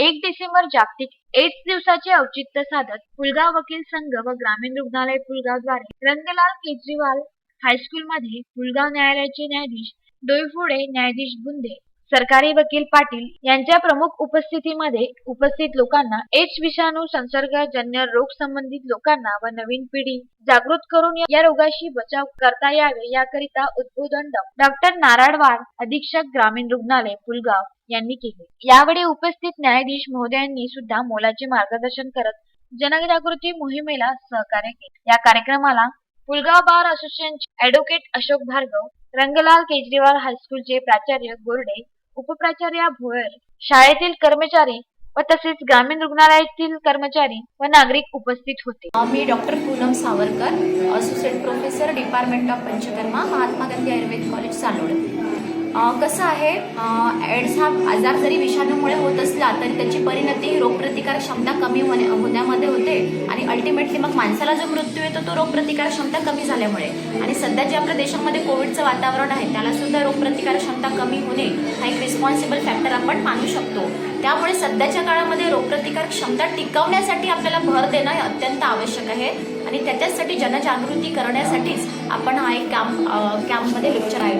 एक डिसेंबर जागतिक एड्स दिवसाचे औचित्य साधत पुलगाव वकील संघ व ग्रामीण रुग्णालय पुलगावद्वारे रंगलाल केजरीवाल हायस्कूलमध्ये पुलगाव न्यायालयाचे न्यायाधीश डोईफोडे न्यायाधीश बुंदे सरकारी वकील पाटील यांच्या प्रमुख उपस्थितीमध्ये उपस्थित लोकांना एच विषाणू संसर्गजन्य रोग संबंधित लोकांना व नवीन पिढी जागृत करून या रोगाशी बचाव करता यावे याकरिता उद्बोधन डॉक्टर नारायणवाड अधीक्षक ग्रामीण रुग्णालय पुलगाव यांनी केले. यावेळी उपस्थित न्यायाधीश महोदयांनी सुद्धा मोलाचे मार्गदर्शन करत जनजागृती मोहिमेला सहकार्य केले. या कार्यक्रमाला पुलगाव बार असोसिएशनचे ऍडव्होकेट अशोक भार्गव रंगलाल केजरीवाल हायस्कूलचे प्राचार्य गोरडे उपप्राचार्या भोयर शाळेतील कर्मचारी व तसेच ग्रामीण रुग्णालयातील कर्मचारी व नागरिक उपस्थित होते. मी doctor Poonam Savarkar associate professor department of Panchakarma Mahatma Gandhi Ayurved college Chalod कसं आहे एड्स हा आजार जरी विषाणूमुळे होत असला तरी त्याची परिणती ही रोगप्रतिकार क्षमता कमी होणे होण्यामध्ये होते. आणि अल्टिमेटली मग माणसाला जो मृत्यू येतो तो रोगप्रतिकार क्षमता कमी झाल्यामुळे. आणि सध्या जे आपल्या देशामध्ये कोविडचं वातावरण आहे त्याला सुद्धा रोगप्रतिकार क्षमता कमी होणे हा एक रिस्पॉन्सिबल फॅक्टर आपण मानू शकतो. त्यामुळे सध्याच्या काळामध्ये रोगप्रतिकार क्षमता टिकवण्यासाठी आपल्याला भर देणं हे अत्यंत आवश्यक आहे. आणि त्याच्यासाठी जनजागृती करण्यासाठीच आपण हा एक कॅम्प कॅम्पमध्ये लेक्चर आहे.